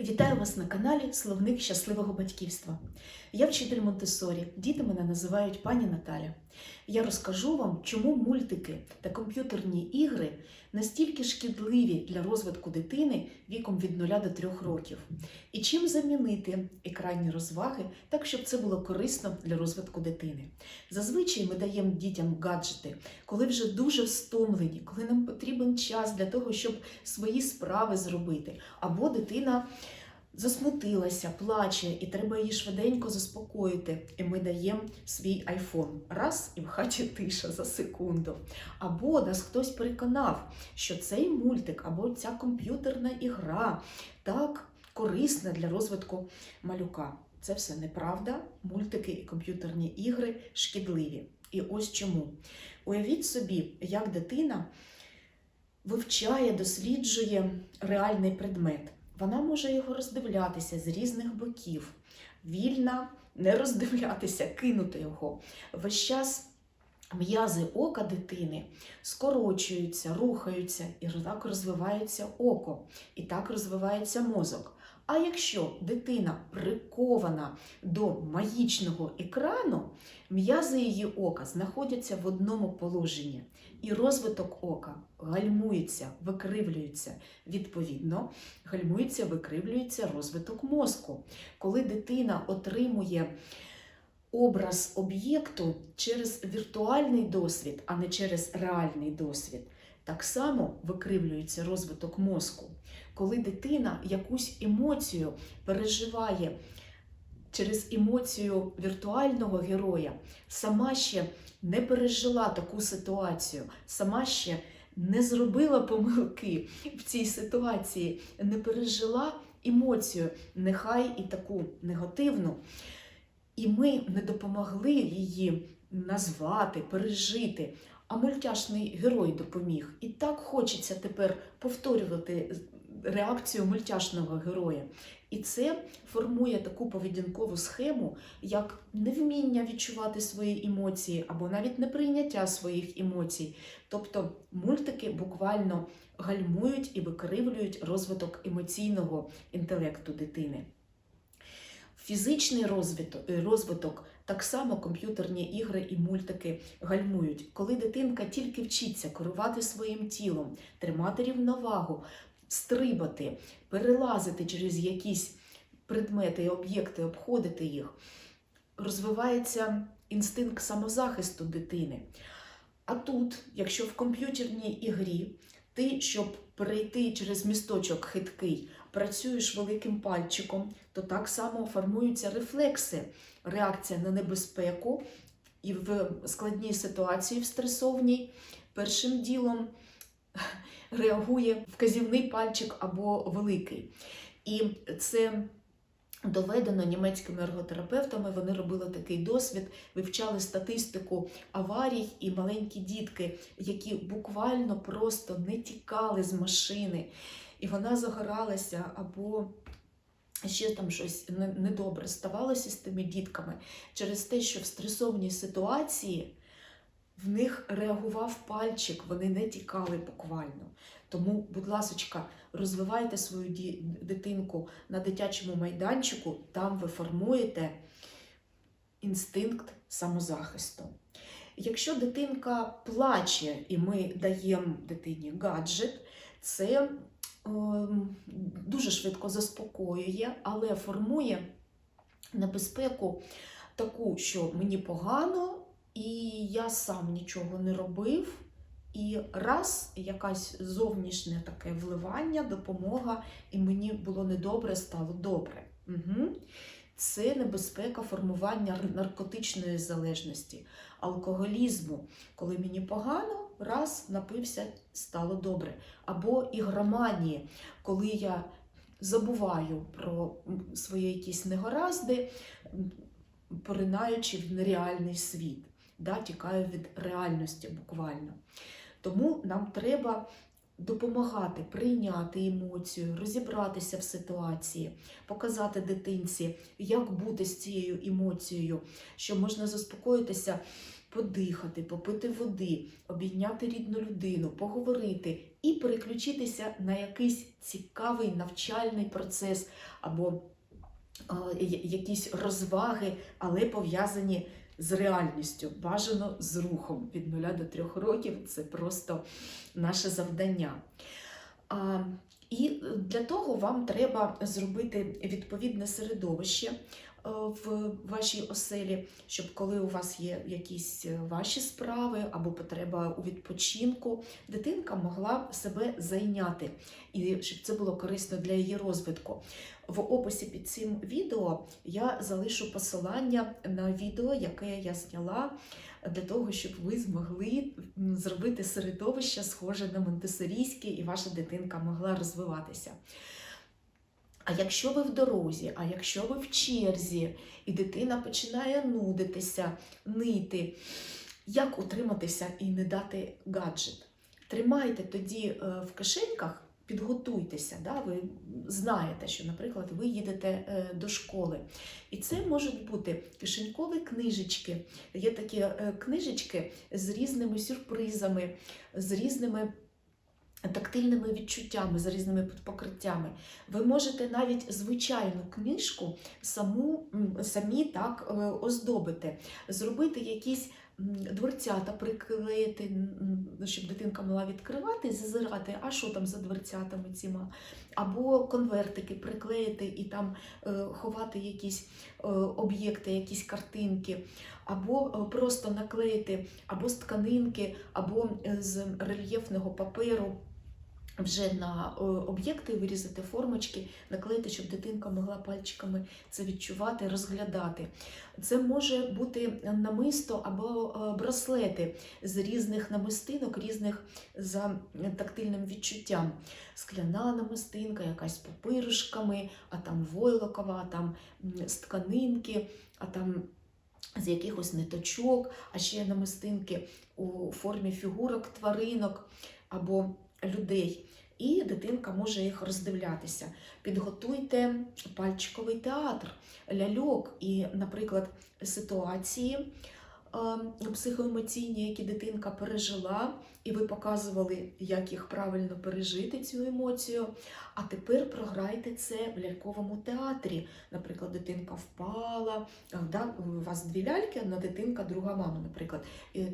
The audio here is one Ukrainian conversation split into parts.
Вітаю вас на каналі Словник щасливого батьківства. Я вчитель Монтесорі. Діти мене називають пані Наталя. Я розкажу вам, чому мультики та комп'ютерні ігри настільки шкідливі для розвитку дитини віком від 0 до 3 років, і чим замінити екранні розваги так, щоб це було корисно для розвитку дитини. Зазвичай ми даємо дітям гаджети, коли вже дуже стомлені, коли нам потрібен час для того, щоб свої справи зробити, або дитина засмутилася, плаче, і треба її швиденько заспокоїти. І ми даємо свій айфон. Раз і в хаті тиша за секунду. Або нас хтось переконав, що цей мультик або ця комп'ютерна ігра так корисна для розвитку малюка. Це все неправда. Мультики і комп'ютерні ігри шкідливі. І ось чому. Уявіть собі, як дитина вивчає, досліджує реальний предмет. Вона може його роздивлятися з різних боків, вільна не роздивлятися, кинути його. Весь час м'язи ока дитини скорочуються, рухаються, і так розвивається око, і так розвивається мозок. А якщо дитина прикована до магічного екрану, м'язи її ока знаходяться в одному положенні, і розвиток ока гальмується, викривлюється. Відповідно, гальмується, викривлюється розвиток мозку. Коли дитина отримує образ об'єкту через віртуальний досвід, а не через реальний досвід, так само викривлюється розвиток мозку. Коли дитина якусь емоцію переживає через емоцію віртуального героя, сама ще не пережила таку ситуацію, сама ще не зробила помилки в цій ситуації, не пережила емоцію, нехай і таку негативну. І ми не допомогли її назвати, пережити. А мультяшний герой допоміг. І так хочеться тепер повторювати реакцію мультяшного героя. І це формує таку поведінкову схему, як невміння відчувати свої емоції або навіть неприйняття своїх емоцій. Тобто мультики буквально гальмують і викривлюють розвиток емоційного інтелекту дитини. Фізичний розвиток, розвиток так само комп'ютерні ігри і мультики гальмують. Коли дитинка тільки вчиться керувати своїм тілом, тримати рівновагу, стрибати, перелазити через якісь предмети і об'єкти, обходити їх, розвивається інстинкт самозахисту дитини. А тут, якщо в комп'ютерній ігрі ти, щоб перейти через місточок хиткий, працюєш великим пальчиком, то так само формуються рефлекси, реакція на небезпеку і в складній ситуації, в стресовній, першим ділом реагує вказівний пальчик або великий. І це доведено німецькими ерготерапевтами. Вони робили такий досвід, вивчали статистику аварій і маленькі дітки, які буквально просто не тікали з машини, і вона загоралася або. Ще там щось недобре ставалося з тими дітками через те, що в стресовній ситуації в них реагував пальчик, вони не тікали буквально. Тому, будь ласка, розвивайте свою дитинку на дитячому майданчику, там ви формуєте інстинкт самозахисту. Якщо дитинка плаче і ми даємо дитині гаджет, це е, дуже швидко заспокоює, але формує небезпеку таку, що мені погано. І я сам нічого не робив. І раз якась зовнішнє таке вливання, допомога, і мені було недобре, стало добре. Угу. Це небезпека формування наркотичної залежності, алкоголізму. Коли мені погано, раз напився, стало добре. Або ігроманії, коли я забуваю про свої якісь негаразди, поринаючи в нереальний світ да, тікаю від реальності буквально. Тому нам треба допомагати прийняти емоцію, розібратися в ситуації, показати дитинці, як бути з цією емоцією, що можна заспокоїтися, подихати, попити води, обійняти рідну людину, поговорити і переключитися на якийсь цікавий навчальний процес або е, якісь розваги, але пов'язані з реальністю, бажано з рухом від 0 до 3 років. Це просто наше завдання. І для того вам треба зробити відповідне середовище в вашій оселі, щоб коли у вас є якісь е, ваші справи або потреба у відпочинку, дитинка могла себе зайняти, і щоб це було корисно для її розвитку. В описі під цим відео я залишу посилання на відео, яке я зняла для того, щоб ви змогли зробити середовище схоже на монтесорійське, і ваша дитинка могла розвиватися. А якщо ви в дорозі, а якщо ви в черзі, і дитина починає нудитися, нити, як утриматися і не дати гаджет? Тримайте тоді е, в кишеньках, підготуйтеся. Да? Ви знаєте, що, наприклад, ви їдете е, до школи. І це можуть бути кишенькові книжечки. Є такі е, книжечки з різними сюрпризами, з різними тактильними відчуттями, з різними покриттями. Ви можете навіть звичайну книжку саму, самі так е, оздобити, зробити якісь дверцята, приклеїти, щоб дитинка могла відкривати і зазирати, а що там за дверцятами ціма. Або конвертики приклеїти і там е, ховати якісь е, об'єкти, якісь картинки, або просто наклеїти або з тканинки, або з рельєфного паперу. Вже на е, об'єкти вирізати формочки, наклеїти, щоб дитинка могла пальчиками це відчувати, розглядати. Це може бути намисто або е, браслети з різних намистинок, різних за тактильним відчуттям. Скляна намистинка, якась з папирушками, а там войлокова, а там з тканинки, а там з якихось ниточок, а ще намистинки у формі фігурок, тваринок або людей. І дитинка може їх роздивлятися. Підготуйте пальчиковий театр, ляльок і, наприклад, ситуації е, психоемоційні, які дитинка пережила, і ви показували, як їх правильно пережити, цю емоцію. А тепер програйте це в ляльковому театрі. Наприклад, дитинка впала, да, у вас дві ляльки, одна дитинка, друга мама, наприклад. І, е,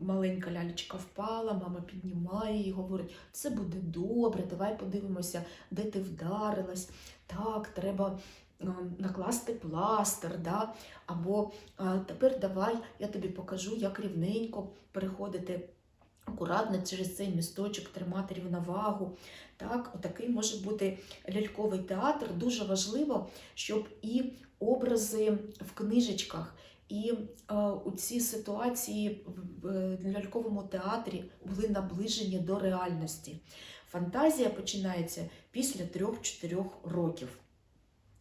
маленька лялечка впала, мама піднімає її, говорить, все буде добре, давай подивимося, де ти вдарилась. Так, треба е, накласти пластир, да? або е, тепер давай я тобі покажу, як рівненько переходити акуратно через цей місточок, тримати рівновагу. Так, отакий може бути ляльковий театр. Дуже важливо, щоб і образи в книжечках, і е, у ці ситуації в ляльковому театрі були наближені до реальності. Фантазія починається після 3-4 років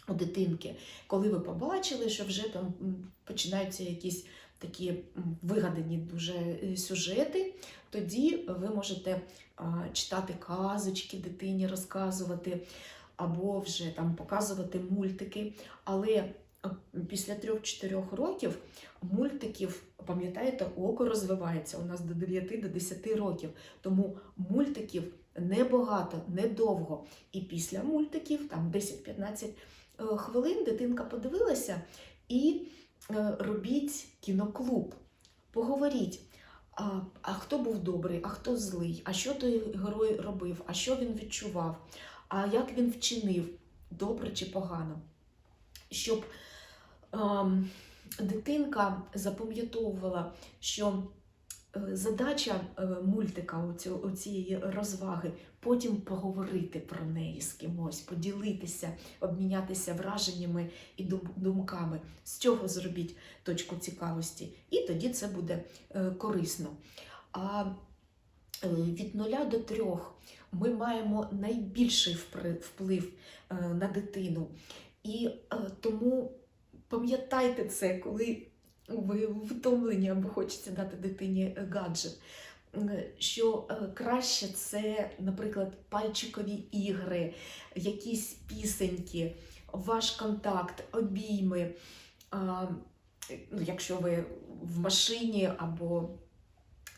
у дитинки, коли ви побачили, що вже там починаються якісь такі вигадані дуже е, сюжети, тоді ви можете читати казочки дитині, розказувати, або вже там показувати мультики. Але після 3-4 років мультиків, пам'ятаєте, око розвивається у нас до 9 до 10 років. Тому мультиків небагато, недовго. І після мультиків, там 10-15 е, хвилин, дитинка подивилася і е, робіть кіноклуб. Поговоріть. А, а хто був добрий, а хто злий, а що той герой робив, а що він відчував, а як він вчинив, добре чи погано. Щоб дитинка запам'ятовувала, що е, задача е, мультика, оцю- оцієї розваги, потім поговорити про неї з кимось, поділитися, обмінятися враженнями і думками. З цього зробіть точку цікавості, і тоді це буде е, корисно. А від нуля до трьох ми маємо найбільший вплив на дитину. І тому пам'ятайте це, коли ви втомлені або хочеться дати дитині е, гаджет. Що е, краще це, наприклад, пальчикові ігри, якісь пісеньки, ваш контакт, обійми. Ну, Якщо ви в машині або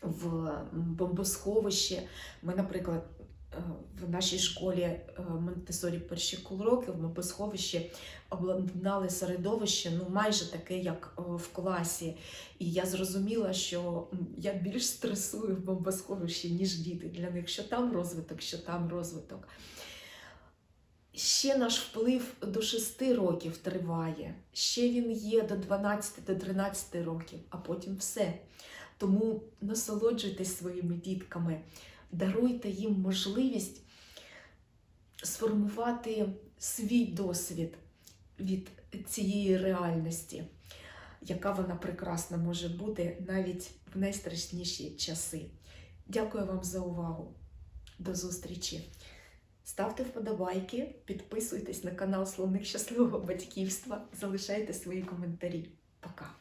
в бомбосховище. Ми, наприклад, в нашій школі е, Монтесорі перші роки в бомбосховищі обладнали середовище, ну майже таке, як е, в класі. І я зрозуміла, що я більш стресую в бомбосховищі, ніж діти. Для них що там розвиток, що там розвиток. Ще наш вплив до 6 років триває, ще він є до 12 до 13 років, а потім все. Тому насолоджуйтесь своїми дітками, даруйте їм можливість сформувати свій досвід від цієї реальності, яка вона прекрасна може бути навіть в найстрашніші часи. Дякую вам за увагу. До зустрічі! Ставте вподобайки, підписуйтесь на канал Словник щасливого батьківства, залишайте свої коментарі. Пока!